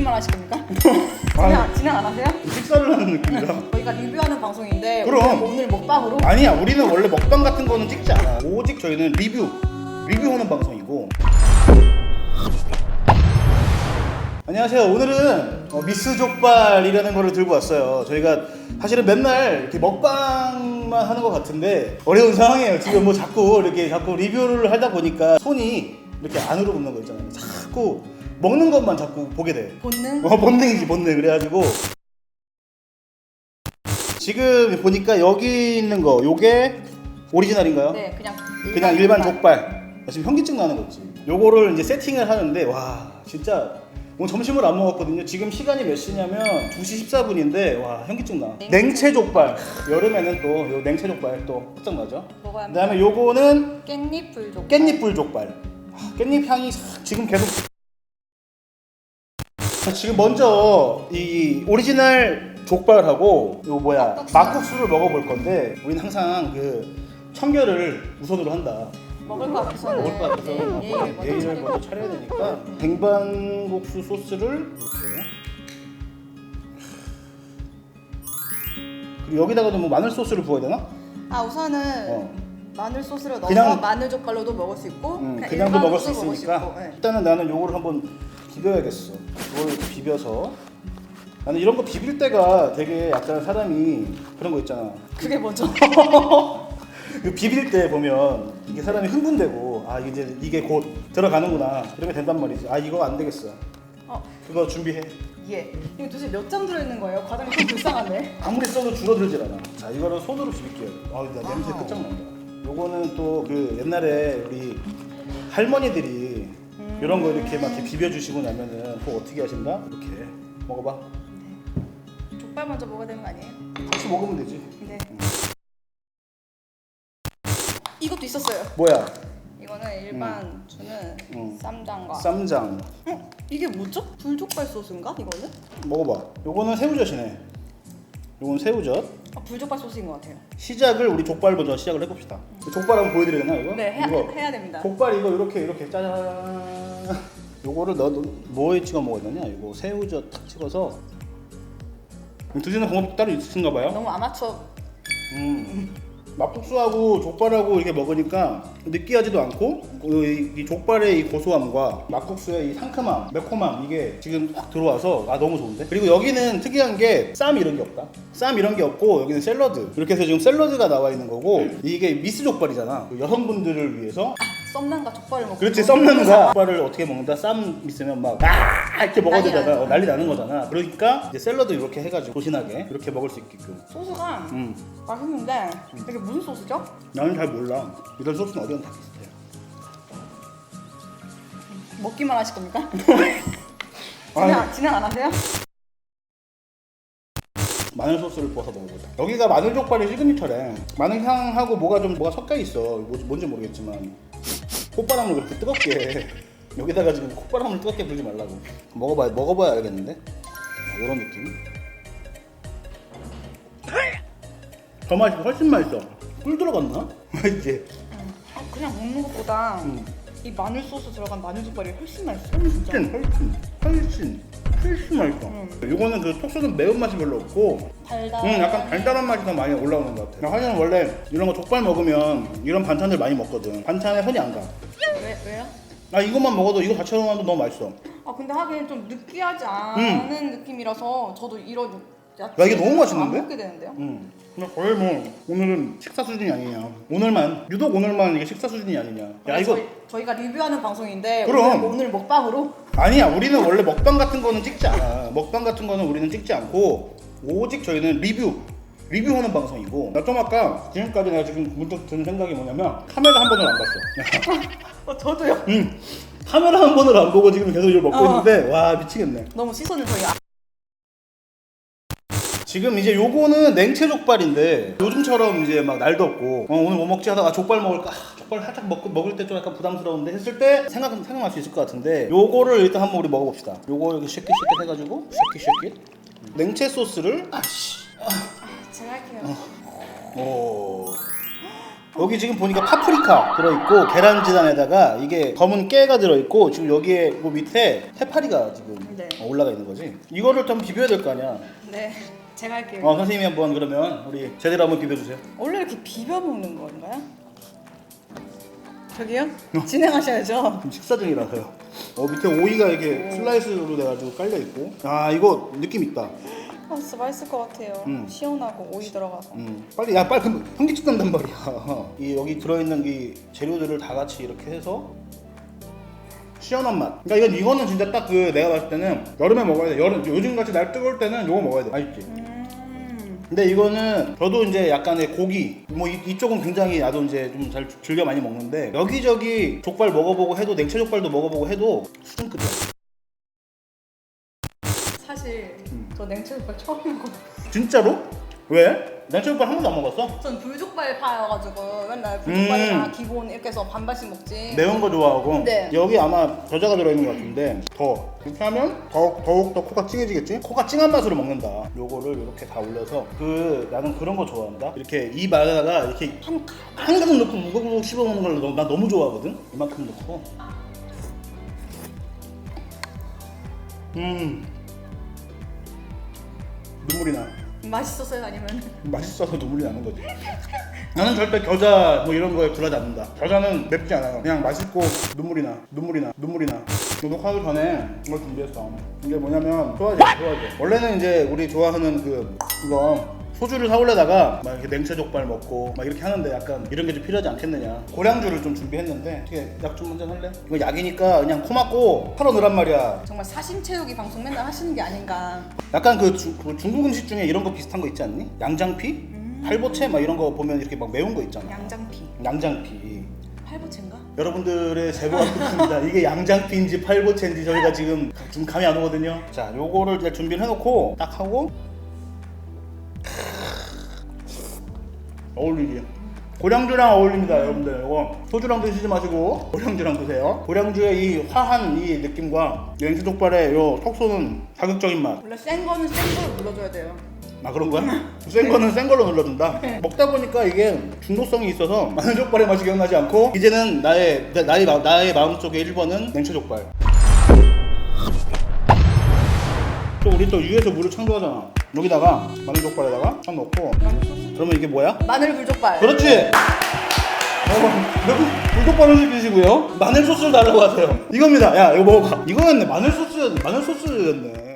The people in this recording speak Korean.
먹기만 하실 겁니까? 아. 그냥 진행 안 하세요? 식사를 하는 느낌이라. 저희가 리뷰하는 방송인데 그럼. 오늘, 오늘 먹방으로 아니야, 우리는 원래 먹방 같은 거는 찍지 않아. 오직 저희는 리뷰, 리뷰하는 방송이고. 안녕하세요. 오늘은 어, 미스 족발이라는 거를 들고 왔어요. 저희가 사실은 맨날 이렇게 먹방만 하는 것 같은데 어려운 상황이에요. 지금 뭐 자꾸 이렇게 자꾸 리뷰를 하다 보니까 손이 이렇게 안으로 붙는 거 있잖아요. 자꾸 먹는 것만 자꾸 보게 돼. 본능 어, 본능이지 본능 그래가지고 지금 보니까 여기 있는 거 요게 오리지널인가요? 네 그냥 그냥 일반 족발 지금 현기증 나는 거지 요거를 이제 세팅을 하는데 와 진짜 오늘 점심을 안 먹었거든요 지금 시간이 몇 시냐면 2시 14분인데 와 현기증 나 냉채. 냉채 족발 여름에는 또 요 냉채 족발 또 끝장나죠 먹어야 합니다. 그다음에 요거는 깻잎 불족 깻잎 불 족발. 아, 깻잎 향이 싹 지금 계속. 자, 지금 먼저 이 오리지널 족발하고 요 뭐야 막국수. 막국수를 먹어볼 건데 우리는 항상 그 청결을 우선으로 한다. 먹을 거 같아서는 먹을 거 네, 예의를 먼저 예의를 차리고 먼저 차려야 되니까 쟁반국수 소스를 이렇게 그리고 여기다가도 뭐 마늘 소스를 부어야 되나? 아 우선은 어. 마늘 소스를 넣어서 그냥- 마늘 족발로도 먹을 수 있고 음, 그냥 그냥도 일반 먹을 수 국도 있으니까 있고, 네. 일단은 나는 요거를 한번 비벼야겠어 이걸 비벼서 나는 이런 거 비빌 때가 되게 약간 사람이 그런 거 있잖아 그게 뭐죠? 그 비빌 때 보면 이게 사람이 흥분되고 아 이제 이게 곧 들어가는구나 이렇게 된단 말이지 아 이거 안 되겠어 어, 그거 준비해 예. 이거 도대체 몇 장 들어있는 거예요? 과장님 좀 불쌍한데? 아무리 써도 줄어들질 않아 자 이거를 손으로 비빌게요 아 나 냄새 와우. 끝장난다 요거는 또 그 옛날에 우리 할머니들이 이런 거 이렇게 막 이렇게 비벼주시고 나면은 또 어떻게 하신다? 이렇게 먹어봐 족발 먼저 먹어야 되는 거 아니에요? 같이 먹으면 되지 네. 이것도 있었어요. 뭐야 이거는 일반 주는 음. 쌈장과. 쌈장 어? 이게 뭐죠? 불족발 소스인가? 이거는? 먹어봐 요거는 새우젓이네 요건 새우젓 아, 불족발 소스인 것 같아요. 시작을 우리 족발 먼저 시작을 해봅시다 족발 한번 보여드려야 되나 이거? 네, 해야, 이거 해야 됩니다. 족발 이거 이렇게 이렇게 짜잔 요거를 너 뭐에 찍어 먹어야 되냐 이거 새우젓 탁 찍어서 드시는 방법 따로 있으신가 봐요? 너무 아마추어. 음. 막국수하고 족발하고 이렇게 먹으니까 느끼하지도 않고 이, 이 족발의 이 고소함과 막국수의 이 상큼함, 매콤함 이게 지금 딱 들어와서 아 너무 좋은데? 그리고 여기는 특이한 게 쌈 이런 게 없다. 쌈 이런 게 없고 여기는 샐러드. 이렇게 해서 지금 샐러드가 나와 있는 거고 이게 미스 족발이잖아. 그 여성분들을 위해서 썸남과 족발을 먹고. 그렇지 썸남과 족발을 어떻게 먹는다? 쌈 있으면 막 아! 이렇게 난리. 나죠. 어, 난리 나는 거잖아. 그러니까 이제 샐러드 이렇게 해가지고 조신하게 이렇게 먹을 수 있게끔. 소스가 음. 맛있는데 이게 무슨 소스죠? 나는 잘 몰라. 이런 소스는 어디든 다 비슷해. 먹기만 하실 겁니까? 진행, 진행 안 하세요? 마늘 소스를 부어서 먹어보자. 여기가 마늘 족발이 시그니처래. 마늘 향하고 뭐가 좀 뭐가 섞여 있어. 뭐, 뭔지 모르겠지만 콧바람을 그렇게 뜨겁게 여기다가 지금 콧바람을 뜨겁게 불지 말라고. 먹어봐 먹어봐야 알겠는데. 이런 느낌. 더 맛있어. 훨씬 맛있어. 꿀 들어갔나? 맛있지. 아, 그냥 먹는 것보다 음. 이 마늘 소스 들어간 마늘 족발이 훨씬 맛있어요. 진짜. 훨씬 훨씬 훨씬 맛있어. 음. 요거는 그 톡 쏘는 매운 맛이 별로 없고 달달. 음, 약간 달달한 맛이 더 많이 올라오는 것 같아. 하지만 원래 이런 거 족발 먹으면 이런 반찬들 많이 먹거든. 반찬에 손이 안 가. 왜, 왜요? 아 이것만 먹어도 이거 자체로만도 너무 맛있어. 아 근데 하긴 좀 느끼하지 않은 느낌이라서 저도 이런 야채 야, 이게 너무 맛있는데? 안 먹게 되는데요. 음. 근데 거의 뭐 오늘은 식사 수준이 아니냐. 오늘만 유독 오늘만 이게 식사 수준이 아니냐. 야 이거 저희, 저희 가 리뷰하는 방송인데 그럼. 오늘, 오늘 먹방으로 아니야. 우리는 원래 먹방 같은 거는 찍지 않아. 먹방 같은 거는 우리는 찍지 않고 오직 저희는 리뷰. 리뷰하는 방송이고 나 좀 아까 지금까지 내가 지금 문득 드는 생각이 뭐냐면 카메라 한 번을 안 봤어 어, 저도요. 응. 카메라 한 번을 안 보고 지금 계속 이걸 먹고 어. 있는데 와 미치겠네. 너무 시선을 저희 아- 지금 이제 요거는 냉채 족발인데 요즘처럼 이제 막 날도 없고 어, 오늘 뭐 먹지 하다가 아, 족발 먹을까? 아, 족발 살짝 먹, 먹을 때 좀 약간 부담스러운데 했을 때 생각 생각날 수 있을 것 같은데 요거를 일단 한번 우리 먹어봅시다. 요거 이렇게 쉐킷 쉐킷 해가지고 쉐킷 쉐킷 냉채 소스를 아씨 제가 할게요. 오 여기 지금 보니까 파프리카 들어있고 계란지단에다가 이게 검은 깨가 들어있고 지금 여기에 뭐 밑에 해파리가 지금 네. 어, 올라가 있는 거지. 이거를 좀 비벼야 될 거 아니야. 네, 제가 할게요. 어 선생님이 한번 그러면 우리 제대로 한번 비벼주세요. 원래 이렇게 비벼 먹는 건가요? 저기요? 진행하셔야죠. 지금 식사 중이라서요. 어 밑에 오이가 이렇게 슬라이스로 돼가지고 깔려 있고. 아 이거 느낌 있다. 아, 진짜 맛있을 것 같아요. 음. 시원하고 오이 들어가서. 음 빨리 야 빨리 그럼 현기증 난단 말이야. 이 여기 들어있는 이 재료들을 다 같이 이렇게 해서 시원한 맛. 그러니까 이건 이거는 진짜 딱 그 내가 봤을 때는 여름에 먹어야 돼. 여름 요즘 같이 날 뜨거울 때는 이거 먹어야 돼. 맛있지. 음. 근데 이거는 저도 이제 약간의 고기 뭐 이, 이쪽은 굉장히 나도 이제 좀 잘 즐겨 많이 먹는데 여기저기 족발 먹어보고 해도 냉채 족발도 먹어보고 해도 수준급이야. 사실 음. 저 냉채 족발 처음 먹어요. 진짜로? 왜? 냉채 족발 한 번도 안 먹었어? 전 불족발 파여가지고 맨날 불족발이랑 음. 기본 이렇게 해서 반반씩 먹지. 매운 거 좋아하고 네. 여기 아마 겨자가 들어있는 것 같은데 더 이렇게 하면 더욱 더욱 더 코가 찡해지겠지? 코가 찡한 맛으로 먹는다. 요거를 이렇게 다 올려서 그 나는 그런 거 좋아한다. 이렇게 입 안에다가 이렇게 한 한가득 넣고 무거워 씹어 먹는 걸 너- 나 너무 좋아하거든. 이만큼 넣고. 음 눈물이 나. 맛있었어요 아니면? 맛있어서 눈물이 나는 거지. 나는 절대 겨자 뭐 이런 거에 굴하지 않는다. 겨자는 맵지 않아요. 그냥 맛있고 눈물이 나, 눈물이 나, 눈물이 나. 녹화하기 전에 이걸 준비했어. 이게 뭐냐면 소화제, 소화제. 원래는 이제 우리 좋아하는 그 이거 소주를 사올려다가 막 이렇게 냉채 족발 먹고 막 이렇게 하는데 약간 이런 게 좀 필요하지 않겠느냐. 고량주를 좀 준비했는데 어떻게 약 좀 한잔 할래? 이거 약이니까 그냥 코 막고 털어넣으란 말이야. 정말 사심 채우기 방송 맨날 하시는 게 아닌가. 약간 그, 중, 그 중국 음식 중에 이런 거 비슷한 거 있지 않니? 양장피? 팔보채 막 이런 거 보면 이렇게 막 매운 거 있잖아. 양장피. 양장피. 팔보채인가? 여러분들의 제보가 듣습니다. 이게 양장피인지 팔보채인지 저희가 지금 좀 감이 안 오거든요. 자, 요거를 이제 준비를 해놓고 딱 하고 어울리지. 고량주랑 어울립니다, 여러분들. 이거 소주랑 드시지 마시고 고량주랑 드세요. 고량주의 이 화한 이 느낌과 냉채 족발의 요톡 쏘는 자극적인 맛. 원래 센 거는 센 거로 눌러줘야 돼요. 아 그런 거야? 센 거는 센 걸로 눌러준다. 먹다 보니까 이게 중독성이 있어서 마늘 족발의 맛이 기억나지 않고 이제는 나의 나- 나의 마- 나의 마음 속에 1번은 냉채 족발. 또 우리 또 위에서 물을 창조하잖아. 여기다가 마늘 족발에다가 딱 넣고 그러면 이게 뭐야? 마늘 불족발. 그렇지. 여러분 여러분 불족발을 시키시고요. 마늘 소스를 달라고 하세요. 이겁니다. 야 이거 먹어봐. 이거였네. 마늘 소스 마늘 소스였네.